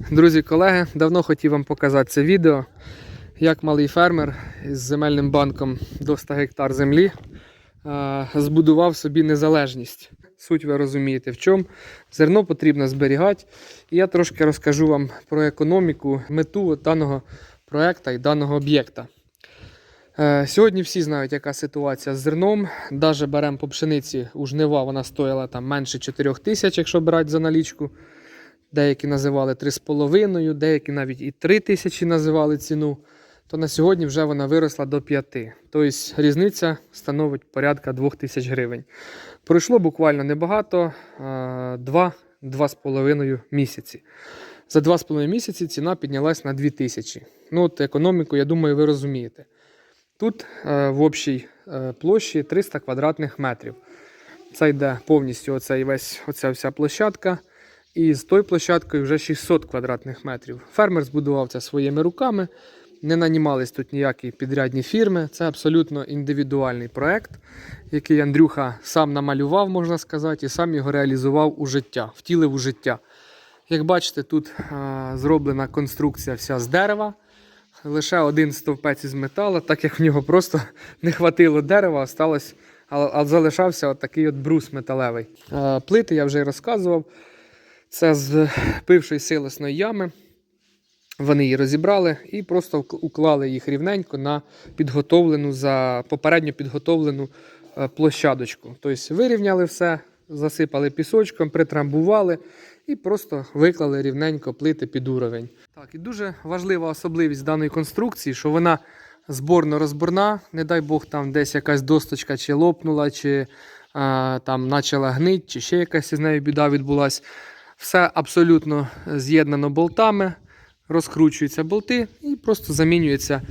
Друзі, колеги, давно хотів вам показати це відео, як малий фермер із земельним банком до 100 гектар землі е, збудував собі незалежність. Суть ви розумієте в чому. Зерно потрібно зберігати. І я трошки розкажу вам про економіку, мету даного проекту і даного об'єкта. Е, Сьогодні всі знають, яка ситуація з зерном. Даже беремо по пшениці у жнива, вона стояла там менше 4 тисяч, якщо брати за налічку. Деякі називали 3,5, деякі навіть і 3 тисячі називали ціну. То на сьогодні вже вона виросла до 5. Тобто різниця становить порядка 2 тисяч гривень. Пройшло буквально небагато 2-2,5 місяці. За 2,5 місяці ціна піднялась на 2 тисячі. Ну, от економіку, я думаю, ви розумієте. Тут е, в общій е, площі 300 квадратних метрів. Це йде повністю оцей весь, оця вся площадка. І з тою площадкою вже 600 квадратних метрів. Фермер збудував це своїми руками. Не нанімались тут ніякі підрядні фірми. Це абсолютно індивідуальний проект, який Андрюха сам намалював, можна сказати, і сам його реалізував у життя, втілив у життя. Як бачите, тут а, зроблена конструкція вся з дерева. Лише один стовпець із металу, так як в нього просто не хватило дерева, осталось, а, а залишався от такий от брус металевий. А, плити я вже й розказував. Це з пившої силосної ями. Вони її розібрали і просто уклали їх рівненько на підготовлену за попередньо підготовлену е, площадочку. Тобто вирівняли все, засипали пісочком, притрамбували і просто виклали рівненько плити під уровень. Так, і дуже важлива особливість даної конструкції, що вона зборно-розборна. Не дай Бог, там десь якась досточка чи лопнула, чи а, там почала гнить, чи ще якась із нею біда відбулася. Все абсолютно з'єднано болтами, розкручуються болти і просто замінюється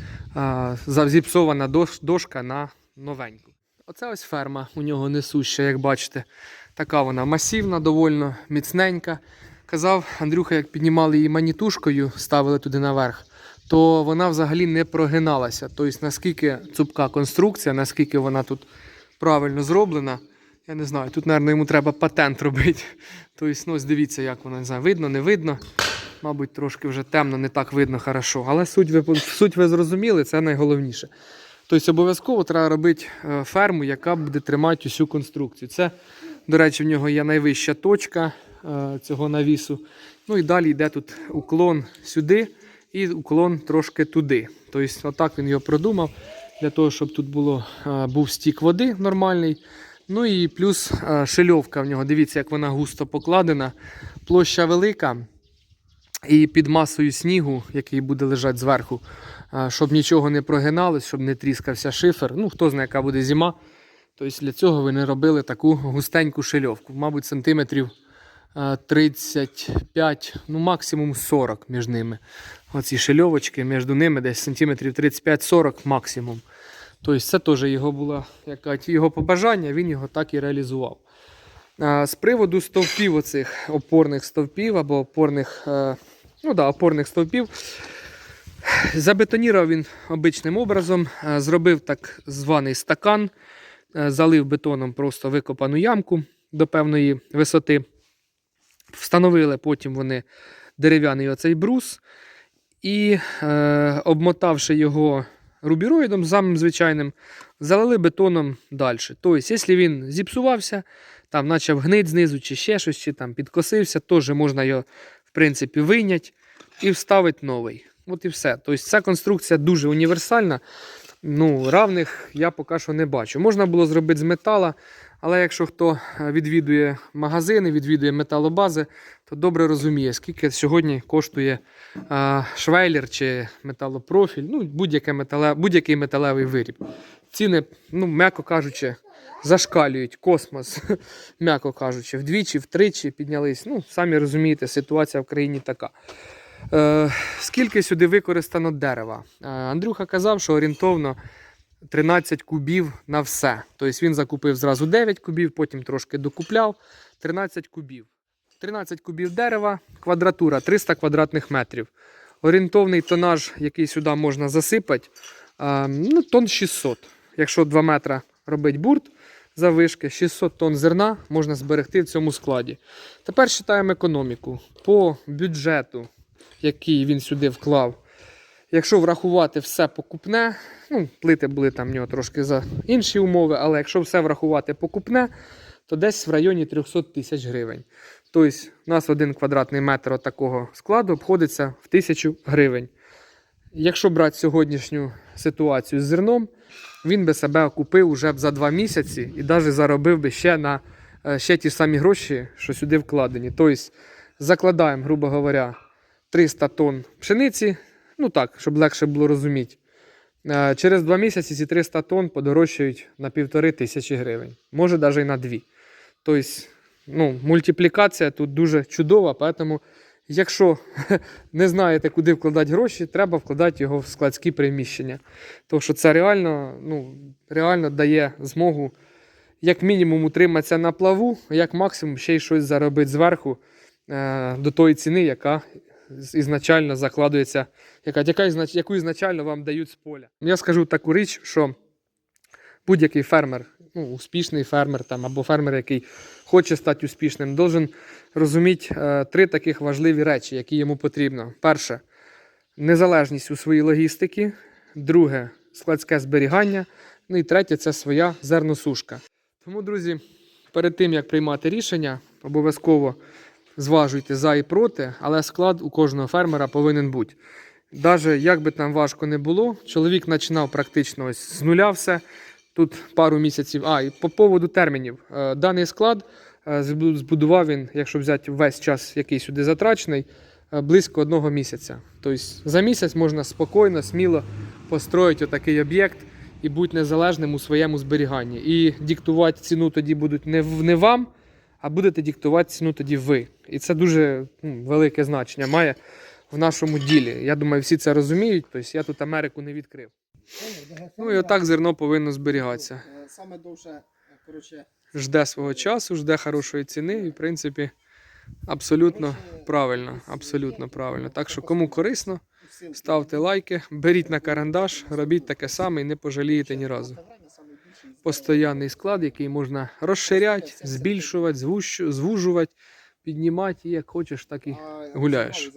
зіпсована дошка на новеньку. Оце ось ферма у нього несуща, як бачите. Така вона масивна, довольно міцненька. Казав Андрюха, як піднімали її манітушкою, ставили туди наверх, то вона взагалі не прогиналася. Тобто, наскільки цупка конструкція, наскільки вона тут правильно зроблена. Я не знаю, тут, мабуть, йому треба патент робити. Тобто, ну, дивіться, як воно не знаю, видно, не видно. Мабуть, трошки вже темно, не так видно хорошо. Але суть ви, суть ви зрозуміли, це найголовніше. Тобто обов'язково треба робити е, ферму, яка буде тримати усю конструкцію. Це, до речі, в нього є найвища точка е, цього навісу. Ну і далі йде тут уклон сюди і уклон трошки туди. Тобто, отак він його продумав, для того, щоб тут було, е, був стік води нормальний. Ну і плюс е, шильовка в нього. Дивіться, як вона густо покладена. Площа велика. І під масою снігу, який буде лежати зверху, щоб нічого не прогиналось, щоб не тріскався шифер. Ну, хто знає, яка буде зима. Тобто для цього вони робили таку густеньку шильовку. Мабуть, сантиметрів 35, ну максимум 40 між ними. Оці шильовочки, між ними десь сантиметрів 35-40 максимум. Тобто це теж його було яка, його побажання, він його так і реалізував. З приводу стовпів оцих опорних стовпів або опорних, е, ну да, опорних стовпів. Забетонірував він обичним образом, е, зробив так званий стакан, е, залив бетоном просто викопану ямку до певної висоти. Встановили потім вони дерев'яний оцей брус і, обмотавши його рубіроїдом, самим звичайним, залили бетоном далі. Тобто, якщо він зіпсувався, там почав гнить знизу, чи ще щось, чи там підкосився, теж можна його, в принципі, вийняти і вставити новий. От і все. Тобто ця конструкція дуже універсальна. Ну, равних я поки що не бачу. Можна було зробити з метала, але якщо хто е, відвідує магазини, відвідує металобази, то добре розуміє, скільки сьогодні коштує а, швейлер чи металопрофіль, ну, будь-яке метале, будь-який металевий виріб. Ціни, ну, м'яко кажучи, зашкалюють космос, м'яко кажучи, вдвічі, втричі піднялись. Ну, самі розумієте, ситуація в країні така. Е, скільки сюди використано дерева? Е, Андрюха казав, що орієнтовно 13 кубів на все. Тобто він закупив зразу 9 кубів, потім трошки докупляв. 13 кубів. 13 кубів дерева, квадратура 300 квадратних метрів. Орієнтовний тонаж, який сюди можна засипати, ну, тонн 600. Якщо 2 метри робить бурт завишки, 600 тонн зерна можна зберегти в цьому складі. Тепер читаємо економіку. По бюджету який він сюди вклав. Якщо врахувати все покупне, ну, плити були там в нього трошки за інші умови, але якщо все врахувати покупне, то десь в районі 300 тисяч гривень. Тобто, у нас один квадратний метр такого складу обходиться в тисячу гривень. Якщо брати сьогоднішню ситуацію з зерном, він би себе окупив уже б за два місяці і навіть заробив би ще на е, ще ті самі гроші, що сюди вкладені. Тобто закладаємо, грубо говоря, 300 тонн пшениці, ну так, щоб легше було розуміти. Е, Через два місяці ці 300 тонн подорожчають на півтори тисячі гривень, може навіть і на дві. Тобто, ну, мультиплікація тут дуже чудова, тому якщо не знаєте, куди вкладати гроші, треба вкладати його в складські приміщення. Тому що це реально, ну, реально дає змогу як мінімум утриматися на плаву, як максимум ще й щось заробити зверху е, до тої ціни, яка ізначально закладується, яка, яка, яку ізначально вам дають з поля. Я скажу таку річ, що будь-який фермер, ну, успішний фермер там, або фермер, який хоче стати успішним, должен розуміти е, три таких важливі речі, які йому потрібно. Перше незалежність у своїй логістиці. Друге складське зберігання. Ну і третє це своя зерносушка. Тому, друзі, перед тим як приймати рішення, обов'язково зважуйте за і проти, але склад у кожного фермера повинен бути. Навіть як би там важко не було, чоловік починав практично ось з нуля все. Тут пару місяців. А, і по поводу термінів. Е, Даний склад е, збудував він, якщо взяти весь час, який сюди затрачений, е, близько одного місяця. Тобто за місяць можна спокійно, сміло построїти отакий об'єкт і бути незалежним у своєму зберіганні. І диктувати ціну тоді будуть не вам, а будете диктувати ціну тоді ви. І це дуже ну, велике значення має в нашому ділі. Я думаю, всі це розуміють. Тобто я тут Америку не відкрив. Ну і отак зерно повинно зберігатися. Саме довше, коротше, Жде свого часу, жде хорошої ціни, і в принципі абсолютно правильно. Абсолютно правильно. Так що кому корисно, ставте лайки, беріть на карандаш, робіть таке саме і не пожалієте ні разу. Інстаграмі саме більший із- Постоянний склад, який можна розширяти, збільшувати, звужувати, піднімати, і як хочеш, так і гуляєш.